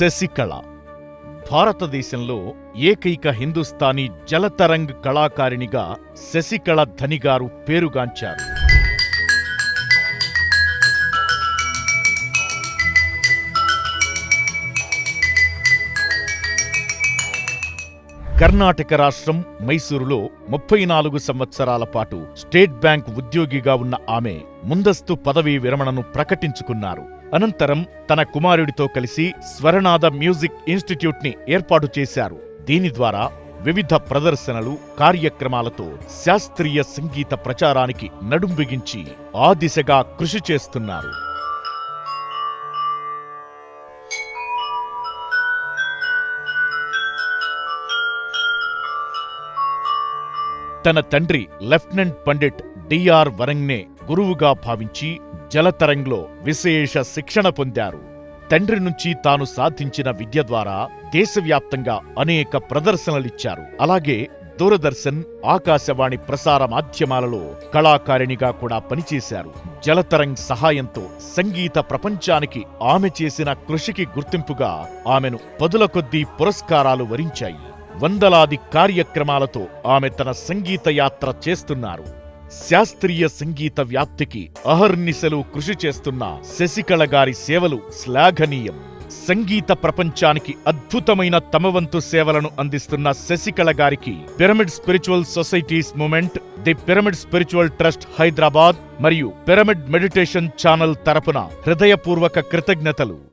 శశికళ. భారతదేశంలో ఏకైక హిందుస్థానీ జలతరంగ్ కళాకారిణిగా శశికళ ధనిగారు పేరుగాంచారు. కర్ణాటక రాష్ట్రం మైసూరులో ముప్పై నాలుగు సంవత్సరాల పాటు స్టేట్ బ్యాంక్ ఉద్యోగిగా ఉన్న ఆమె ముందస్తు పదవీ విరమణను ప్రకటించుకున్నారు. అనంతరం తన కుమారుడితో కలిసి స్వరనాద మ్యూజిక్ ఇన్స్టిట్యూట్ని ఏర్పాటు చేశారు. దీని ద్వారా వివిధ ప్రదర్శనలు కార్యక్రమాలతో శాస్త్రీయ సంగీత ప్రచారానికి నడుం బిగించి ఆ దిశగా కృషి చేస్తున్నారు. తన తండ్రి లెఫ్టినెంట్ పండిట్ డిఆర్ వరంగ్నే గురువుగా భావించి జలతరంగ్లో విశేష శిక్షణ పొందారు. తండ్రి నుంచి తాను సాధించిన విద్య ద్వారా దేశవ్యాప్తంగా అనేక ప్రదర్శనలిచ్చారు. అలాగే దూరదర్శన్ ఆకాశవాణి ప్రసార మాధ్యమాలలో కళాకారిణిగా కూడా పనిచేశారు. జలతరంగ్ సహాయంతో సంగీత ప్రపంచానికి ఆమె చేసిన కృషికి గుర్తింపుగా ఆమెను పదుల కొద్దీ పురస్కారాలు వరించాయి. వందలాది కార్యక్రమాలతో ఆమె తన సంగీత యాత్ర చేస్తున్నారు. శాస్త్రీయ సంగీత వ్యాప్తికి అహర్నిశలు కృషి చేస్తున్న శశికళ గారి సేవలు శ్లాఘనీయం. సంగీత ప్రపంచానికి అద్భుతమైన తమవంతు సేవలను అందిస్తున్న శశికళ గారికి pyramid spiritual societies movement the pyramid spiritual trust Hyderabad మరియు పిరమిడ్ మెడిటేషన్ ఛానల్ తరపున హృదయపూర్వక కృతజ్ఞతలు.